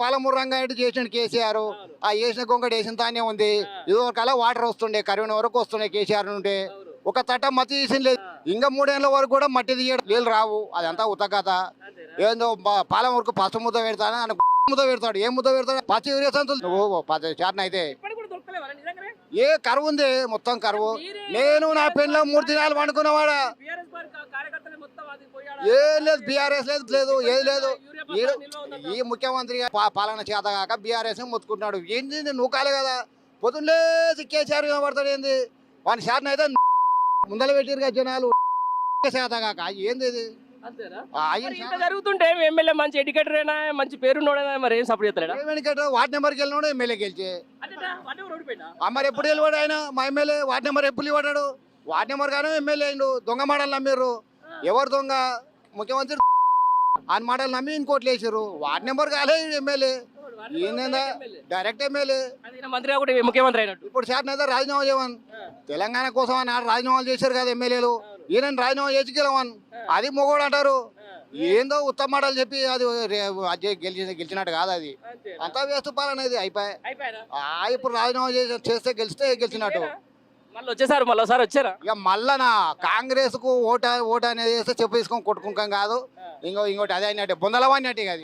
పాలమూరు రంగారెడ్డి చేసిన కేసీఆర్. ఆ వేసిన గొంగడి వేసిన తానే ఉంది. ఇదివరకల్లా వాటర్ వస్తుండే కరీంనగర్ వరకు వస్తుండే కేసీఆర్ నుండి. ఒక తట్ట మట్టి తీసిన లేదు. ఇంకా మూడేళ్ళ వరకు కూడా మట్టి తీయడం నీళ్ళు రావు. అదంతా ఉతకత ఏందో పా- పాలమూరుకు పచ్చ ముద్ద పెడతాను ఆయన ముద్ద పెడతాడు. ఏం ముద్ద పెడతాడు? పచ్చి నువ్వు చాటన అయితే. ఏ కరువు ఉంది? మొత్తం కరువు. నేను నా పెళ్ళ మూడు దినాలు పండుకున్నవాడా బీఆర్ఎస్ పార్టీ కా- కార్యకర్తలే మొత్తం అది పోయాడా? ఏం లేదు బీఆర్ఎస్ లేదు లేదు ఏది లేదు. ఈ ముఖ్యమంత్రి పాలన చేత కాక బీఆర్ఎస్ ముత్తుకుంటున్నాడు. ఏంది నువ్వు కాలే కదా. పొద్దున్నే కేసీఆర్ పడతాడు ఏంది? వాని శాతం అయితే ముందల పెట్టిరుగా జనాలు. చేత కాక. ఏంది ఇది? జరుగుతుంటే ఎమ్మెల్యే మంచి ఎడ్యుకేటర్ అయినా మంచి పేరున్నోడైనా మరి ఏం సపోర్ట్ చేస్తాడా వార్డు నెంబర్కి వెళ్ళినాడు ఎమ్మెల్యే గెలిచి. మరి ఎప్పుడు వెళ్ళాడు ఆయన? మా ఎమ్మెల్యే వార్డు నెంబర్ ఎప్పుడు ఇవ్వడాడు వార్డు నెంబర్ కానీ ఎమ్మెల్యే అయిండు. దొంగ మాటలు నమ్మిర్రు. ఎవరు దొంగ? ముఖ్యమంత్రి ఆయన మాటలు నమ్మి ఇంకోట్లు వేసారు. వార్డు నెంబర్ కాలే ఎమ్మెల్యే. ఈయన డైరెక్ట్ ఎమ్మెల్యే. మంత్రిగా కూడా ముఖ్యమంత్రి అయినట్టు. ఇప్పుడు శాతం అయితే రాజీనామా చేయమని. తెలంగాణ కోసం అని ఆడ రాజీనామాలు చేశారు కదా ఎమ్మెల్యేలు. ఈయన రాజీనామా చేసి గెలవని అది మొగోడు అంటారు. ఏందో ఉత్తమ మాటలు చెప్పి అది గెలిచి గెలిచినట్టు కాదు అది. అంతే వేస్తూ పాలనేది అయిపోయి? ఇప్పుడు రాజీనామా చేసి చేస్తే గెలిస్తే గెలిచినట్టు. మళ్ళీ వచ్చేసారు మళ్ళీ ఒకసారి వచ్చారా? ఇక మళ్ళా కాంగ్రెస్కు ఓట ఓట అనేది వేస్తే చెప్పు తీసుకొని కొట్టుకుంటాం కాదు. ఇంకో ఇంకోటి అదే అయినట్టు బొందలవాణి అది.